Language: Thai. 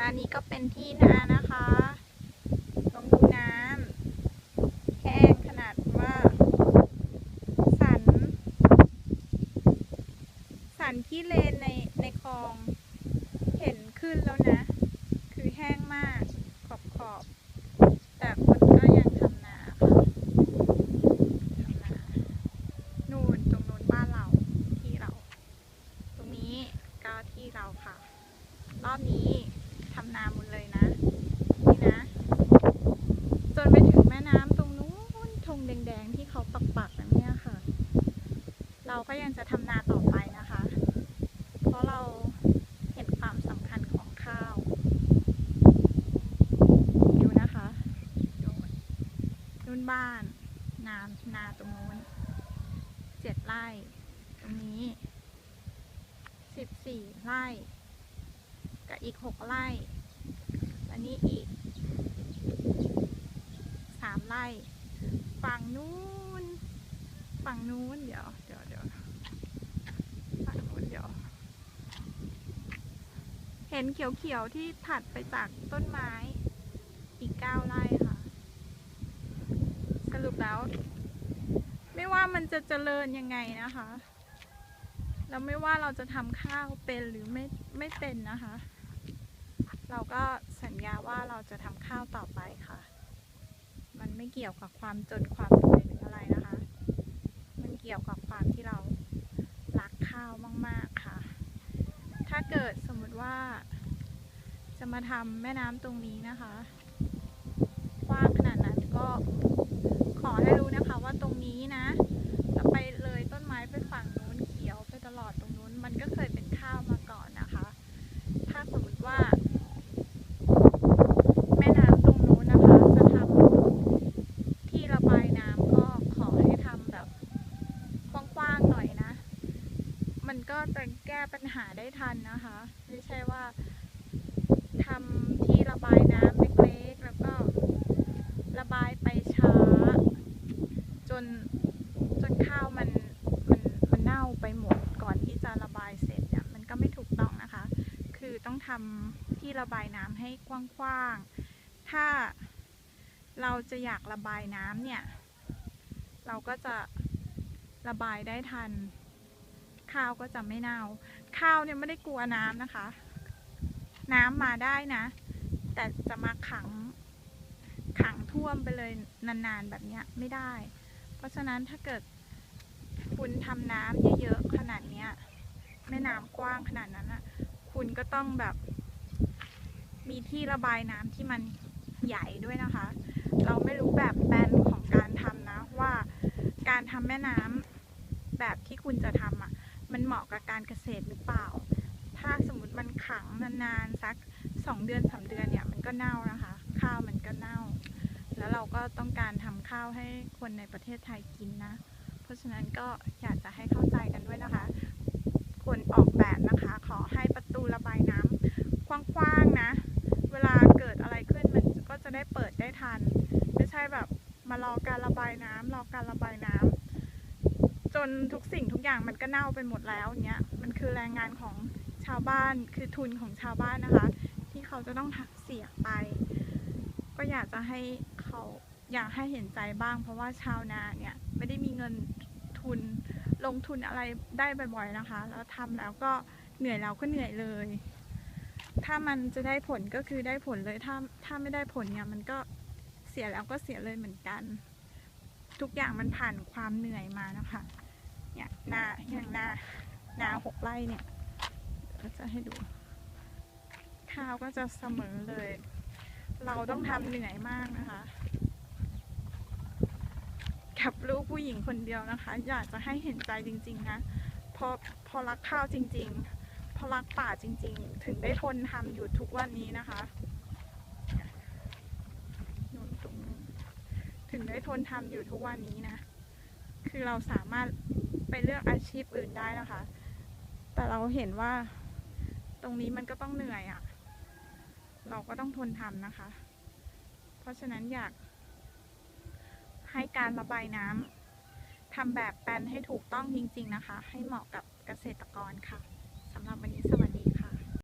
อันนี้ก็เป็นที่นานะคะลองดูน้ำแห้งขนาดว่า สัน สันขี้เลนในในคลอง เห็นขึ้นแล้วนะ คือแห้งมากขอบขอบแต่คนก็ยังทำนาค่ะทำนานูนตรงนู้นบ้านเราที่เรา ตรงนี้ก็ที่เราค่ะ รอบนี้ ทำนาหมดเลยนะ นี่นะ จนไปถึงแม่น้ำตรงนู้นธงแดงๆที่เขาปักๆแบบเนี้ยค่ะ เราก็ยังจะทำนาต่อไปนะคะ เพราะเราเห็นความสำคัญของข้าว ดูนะคะดูนู่นบ้าน นานาตรงนู้นเจ็ดไร่ ตรงนี้สิบสี่ไร่กับอีกหกไร่ นนี้อีกสามไร่ฝั่งนู้นฝั่งนู้นเดี๋ยวเดี๋ยวเดี๋ยวฝั่งนู้นเดี๋ยว เห็นเขียวๆที่ถัดไปจากต้นไม้อีกเก้าไร่ค่ะ สรุปแล้ว ไม่ว่ามันจะเจริญยังไงนะคะแล้วไม่ว่าเราจะทำข้าวเป็นหรือไม่ไม่เป็นนะคะ เราก็สัญญาว่าเราจะทำข้าวต่อไปค่ะ มันไม่เกี่ยวกับความจนความรวยหรืออะไรนะคะ มันเกี่ยวกับความที่เรารักข้าวมาก ๆค่ะ ถ้าเกิดสมมติว่า จะมาทำแม่น้ำตรงนี้นะคะกว้างขนาดนั้นก็ขอให้รู้นะคะว่าตรงนี้นะจะไปเลยต้นไม้ไปฝั่งนู้นเขียวไปตลอดตรงนู้น มันก็เคยเป็นข้าวมาก่อนนะคะ ถ้าสมมติว่า แม่น้ำตรงนู้นนะคะ จะทำที่ระบายน้ำก็ขอให้ทำแบบกว้างๆหน่อยนะ มันก็จะแก้ปัญหาได้ทันนะคะ ไม่ใช่ว่าทำที่ระบายน้ำเล็กๆแล้วก็ระบายไปช้า จนจนข้าวมันมันมันเน่าไปหมดก่อนที่จะระบายเสร็จเนี่ยมันก็ไม่ถูกต้องนะคะ คือต้องทำที่ระบายน้ำให้กว้างๆ ถ้าเราจะอยากระบายน้ำเนี่ย เราก็จะระบายได้ทัน ข้าวก็จะไม่เน่า ข้าวเนี่ยไม่ได้กลัวน้ำนะคะ น้ำมาได้นะ แต่จะมาขังขังท่วมไปเลยนานๆแบบเนี้ยไม่ได้ เพราะฉะนั้นถ้าเกิดคุณทำน้ำเยอะๆขนาดเนี้ยแม่น้ำกว้างขนาดนั้นอะคุณก็ต้องแบบ มีที่ระบายน้ำที่มันใหญ่ด้วยนะคะ เราไม่รู้แบบแปลนของการทำนะว่าการทำแม่น้ำแบบที่คุณจะทำอะ มันเหมาะกับการเกษตรหรือเปล่า ถ้าสมมติมันขังนานๆสักสองเดือนสามเดือนเนี่ยมันก็เน่านะคะ ข้าวมันก็เน่า แล้วเราก็ต้องการทำข้าวให้คนในประเทศไทยกินนะ เพราะฉะนั้นก็อยากจะให้เข้าใจกันด้วยนะคะ คนออกแบบนะคะ ขอให้ประตูระบายน้ำกว้างๆนะ เวลาเกิดอะไรขึ้นมันก็จะได้เปิดได้ทัน ไม่ใช่แบบมารอการระบายน้ำรอการระบายน้ำ จนทุกสิ่งทุกอย่างมันก็เน่าไปหมดแล้วเนี้ยมันคือแรงงานของชาวบ้านคือทุนของชาวบ้านนะคะ ที่เขาจะต้องเสียไป ก็อยากจะให้เขาอยากให้เห็นใจบ้าง เพราะว่าชาวนาเนี่ยไม่ได้มีเงินทุนลงทุนอะไรได้บ่อยๆนะคะ แล้วทำแล้วก็เหนื่อยแล้วก็เหนื่อยเลย ถ้ามันจะได้ผลก็คือได้ผลเลยถ้าถ้าไม่ได้ผลเนี่ยมันก็เสียแล้วก็เสียเลยเหมือนกัน ทุกอย่างมันผ่านความเหนื่อยมานะคะ เนี่ยนาอย่างนานาหกไร่เนี่ยก็จะให้ดู ข้าวก็จะเสมอเลย เราต้องทำเหนื่อยมากนะคะกับลูกผู้หญิงคนเดียวนะคะ อยากจะให้เห็นใจจริง ๆ นะพอพอรักข้าวจริง ๆ พอรักป่าจริง ๆ ถึงได้ทนทำอยู่ทุกวันนี้นะคะนู่นตรงนู้นถึ งได้ทนทำอยู่ทุกวันนี้นะ คือเราสามารถไปเลือกอาชีพอื่นได้นะคะ แต่เราเห็นว่าตรงนี้มันก็ต้องเหนื่อยอะ่ะ เราก็ต้องทนทำนะคะ เพราะฉะนั้นอยากให้การระบายน้ำทำแบบแปลนให้ถูกต้องจริง ๆนะคะ ให้เหมาะกับเกษตรกรค่ะสำหรับวันนี้ส